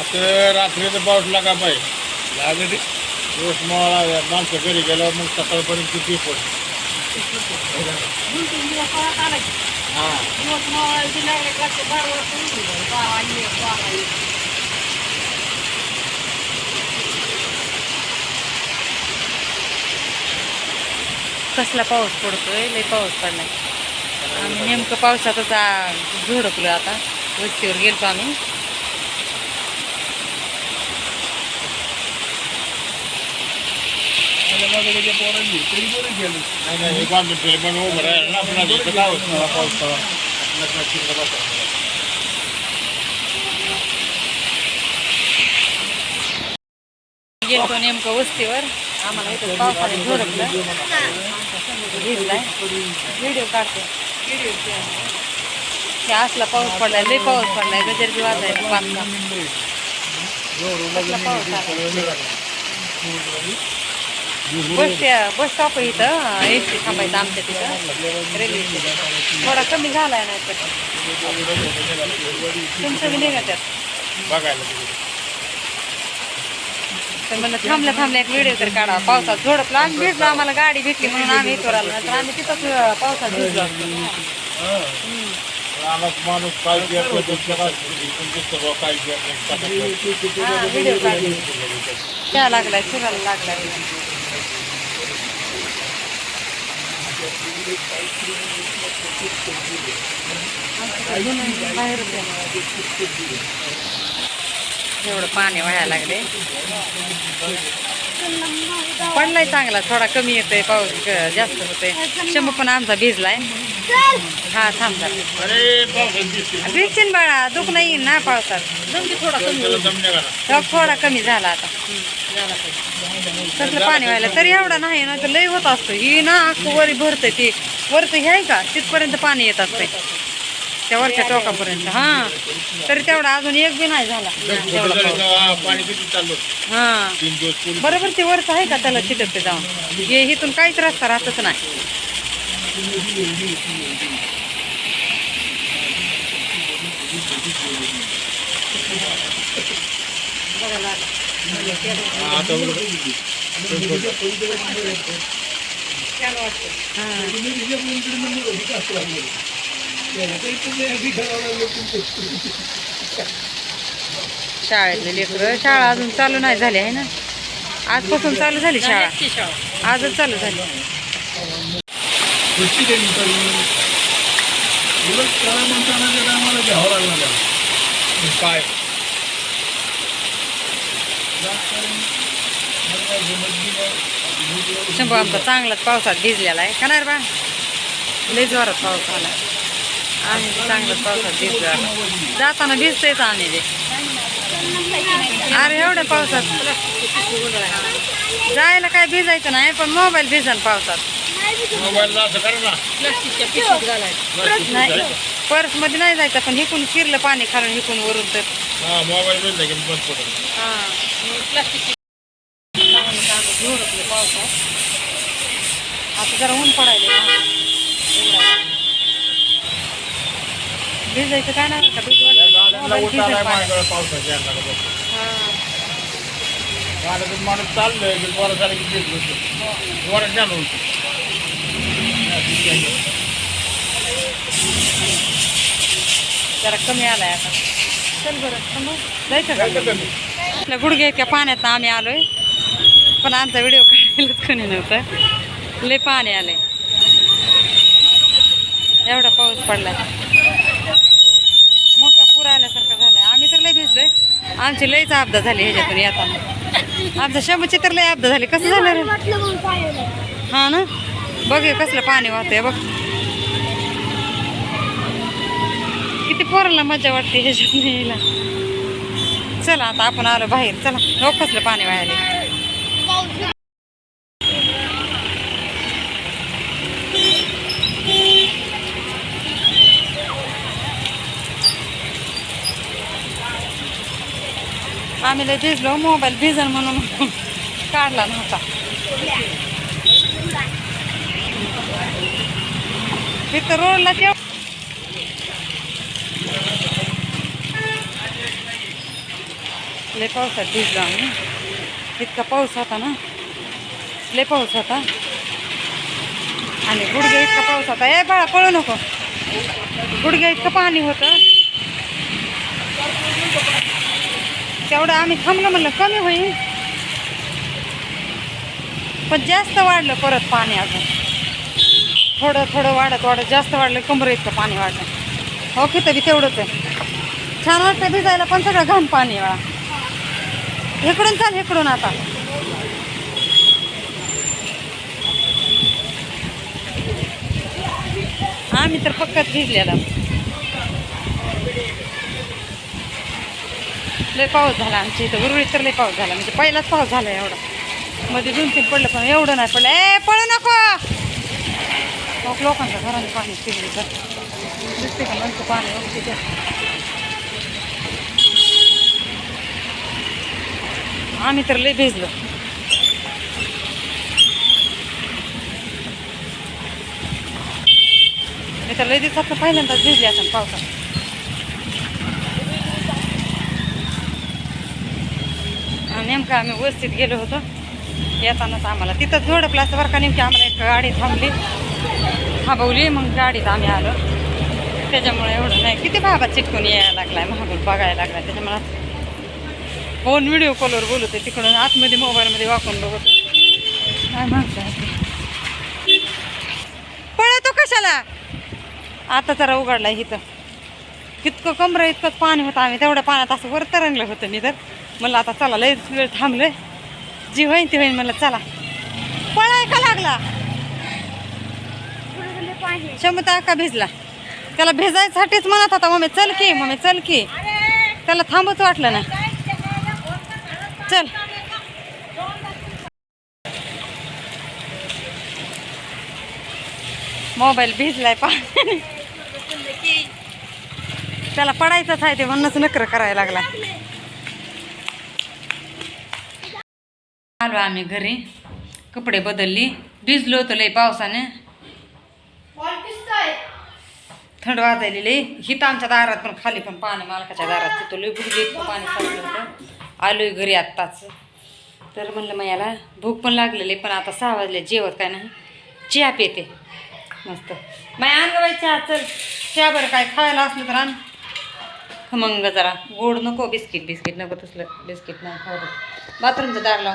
असं रात्रीचं पाऊस लागा पाहिजे लागली. दिवस मला माणसं घरी गेल्यावर मग सकाळपर्यंत किती पड हा. कसला पाऊस पडतोय? लय पाऊस पडलाय. आम्ही नेमकं पावसातच झोडपलो आता. वस्तीवर गेलतो आम्ही. नाही नाही बांधून पण उभं राहिलं ना काय मला पाऊस पडा गेलतो नेमकं वस्तीवर आम्हाला इथं पावसाने झोडपलं भिजलाय व्हिडिओ काढतो हे असला पाऊस पडलाय लय पाऊस पडलाय गजर बी वाजाय बांधला पाऊस बस बस स्टॉप आहे इथं. एस टी थांबायचं आमच्या तिथं. रेल्वे थोडा कमी झालाय नाही तर तुमचं बी निघा त्यात. बघायला. तर म्हणलं थांबल्या थांबल्या एक व्हिडिओ तर काढा पावसात झोडपला. आम्ही भेटलो आम्हाला गाडी भेटली म्हणून आम्ही इथवर आलो तर आम्ही तिथंच पावसात भिजलो रानात माणूस. हा, व्हिडिओ काढले त्या लागलाय सुराला लागलाय. एवढं पाणी व्हायला लागले पडलाय चांगला थोडा कमी येतोय पाऊस क- जास्त होतोय. शंभू पण आमचा भिजलाय. हा थांब थांब अरे पावसात दिसते भिजशील बाळा दुख नाही येईल ना पावसात. थोडा? तेव्हा थोडा कमी झाला आता. कसलं पाणी व्हायला तरी एवढा नाही ना तर लय होत असतो. ही ना अख्खं वरी भरते ती. वरचं हे आहे का? तिथपर्यंत पाणी येत असते. त्या वरच्या टोकापर्यंत. हा. तरी तेवढा अजून एक बी नाही झाला. हा. बरोबर ते वरचं आहे का त्याला चिटकते जाऊन? हे इथून काहीच रस्ता राहतच नाही. हा. शाळेतले लेकरं शाळा अजून चालू नाही झाली आहे ना? आजपासून चालू झाली शाळा. आजच चालू झाली. काय शंभू आमचा चांगलाच पावसात भिजलेला आहे. का नाही बा? लय जोरात पाऊस आला आम्ही बी चांगलाच पावसात भिजलो आता जाताना भिजतोयच आम्ही बी. अरे एवढ्या पावसात. जायला काय भिजायचं नाही पण मोबाईल भिजन पावसात. मोबाईलला असं करा ना. नाही पर्समध्ये नाही जायचं पण हिकून शिरलं पाणी खालून हिकून वरून तर. हा मोबाईल बंद की बंद पडेल झोडपले पावसात आता जरा ऊन पडायले भिजायचं काय नाही का भीती या वाटते. गाड्यांना मोबाईल उताराय भिजत पाण्यात. माझ्याकडे पावसाच्या अंगाला बसून. हा. गाड्यातून माणूस चाललंय की वर झालं की होतं जरा कमी आलाय आता चल बरं थांबू. जायचं का आपल्या गुडघ्या इतक्या पाण्यात आम्ही आलोय पण आमचा व्हिडिओ काढायलाच कोणी नव्हतं लय पाणी आलंय एवढा पाऊस पडलाय मोठा पूर आल्यासारखं झालाय आम्ही तर लय भिजलोय आमची लईच अपघात झाली ह्याच्यातून येताना आमचं शंभूची तर लय अपघात झाली. कसं झालं रे? हा ना? बघ कसलं पाणी वाहतंय बघ. किती पोरांना मजा वाटते ह्याच्यात यायला. चला आता आपण आलो बाहेर. चला. हो कसलं पाणी वाहायला आम्ही लय भिजलो मोबाईल भिजल म्हणून काढला नव्हता. तिथं रोडला तेव लय पावसात भिजलो आम्ही. इतका पाऊस होता ना. लय पाऊस होता. आणि गुडघे इतका पाऊस होता. ए बाळा पळू नको. गुडघे इतकं पाणी होतं. तेवढं आम्ही थांबलं म्हणलं कमी होईल. पण जास्त वाढलं परत पाणी अजून. थोडं थोडं वाढत वाढत जास्त वाढलं कमर इतकं पाणी वाढलं. हो की तरी तेवढंच आहे. छान वाटतं भिजायला पण सगळं घाण पाणी आहे इकडून चाल इकडून आता. आम्ही तर पक्कच भिजलेला. लय पाऊस झाला आमच्या इथं. उरळीत तर लय पाऊस झाला. म्हणजे पहिलाच पाऊस झाला एवढा. मध्ये दोन तीन पडलं पण एवढं नाही पडलं. ए पळू नको! मग लोकांच्या घराने पाणी शिरली तर दिसते का म्हणतो पाणी वगैरे तिथे. आम्ही तर लय भिजलो. मी तर लय दिवसात पहिल्यांदाच भिजले असं पावसात. नेमकं आम्ही व्यवस्थित गेलो होतो. येतानाच आम्हाला तिथं झोडपलं असं बरं का नेमकी आम्हाला एक गाडी थांबली. थांबवली मग गाडीत आम्ही आलो. त्याच्यामुळे एवढं नाही. किती बाबा चिटकून यायला लागला आहे महागून बघायला लागला त्याच्यामुळे फोन व्हिडिओ कॉलवर बोलत आहे तिकडून. आतमध्ये मोबाईलमध्ये वाकून बघत काय माणसं पळतो कशाला? आता जरा उघडला इथं. कितकं कमरं इतकंच पाणी होतं आम्ही. तेवढ्या पाण्यात असं वर तरंगलं होतं मी तर. म्हणलं आता चला लय वेळ थांबलोय. जी होईन ती होईन. म्हणलं चला. पळाय का लागला. क्षमता का भिजला? त्याला भिजायसाठीच म्हणत होता मम्मी चल की मम्मी चल की. त्याला थांबच वाटलं ना चल. मोबाईल भिजलाय पा त्याला पडायचंच आहे ते म्हणूनच नकर करायला लागला. आलो आम्ही घरी. कपडे बदलली. भिजलो होतो लय पावसाने. थंड वाजायली लय हिथं आमच्या दारात पण खाली पण पाणी मालकाच्या दारात तिथं लय गुडघे इतकं पाणी साचलं होतं. आलोय घरी आत्ताच. तर म्हणलं मग याला भूक पण लागलेली पण आता सहा वाजले. जेवत काय नाही. चहा पिते. मस्त. माय आण गं बाई चहा चल. चहा बरं काय खायला असलं तर आण. खमंग जरा. गोड नको बिस्किट बिस्किट नको तसलं. बिस्किट नाही खाऊ बाथरूमचं दार लाव.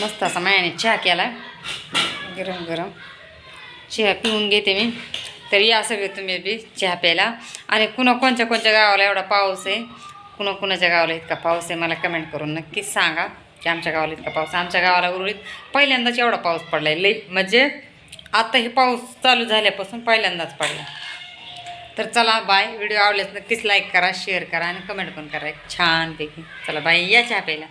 मस्त असा मायाने चहा केला. गरम गरम. चहा पिऊन घेते मी. तर या सगळे तुम्ही बी चहा प्यायला. आणि कुणा कोणत्या कोणत्या गावाला एवढा पाऊस आहे? कुणा कुणाच्या गावाला इतका पाऊस आहे? मला कमेंट करून नक्कीच सांगा. की आमच्या गावाला इतका पाऊस. आमच्या गावाला उरुळीत पहिल्यांदाच एवढा पाऊस पडला आहे लई म्हणजे आता हे पाऊस चालू झाल्यापासून पहिल्यांदाच पडला. तर चला बाय व्हिडिओ आवडल्यास नक्कीच लाईक करा शेअर करा आणि कमेंट पण करा. छानपैकी चला बाय या चहा प्यायला.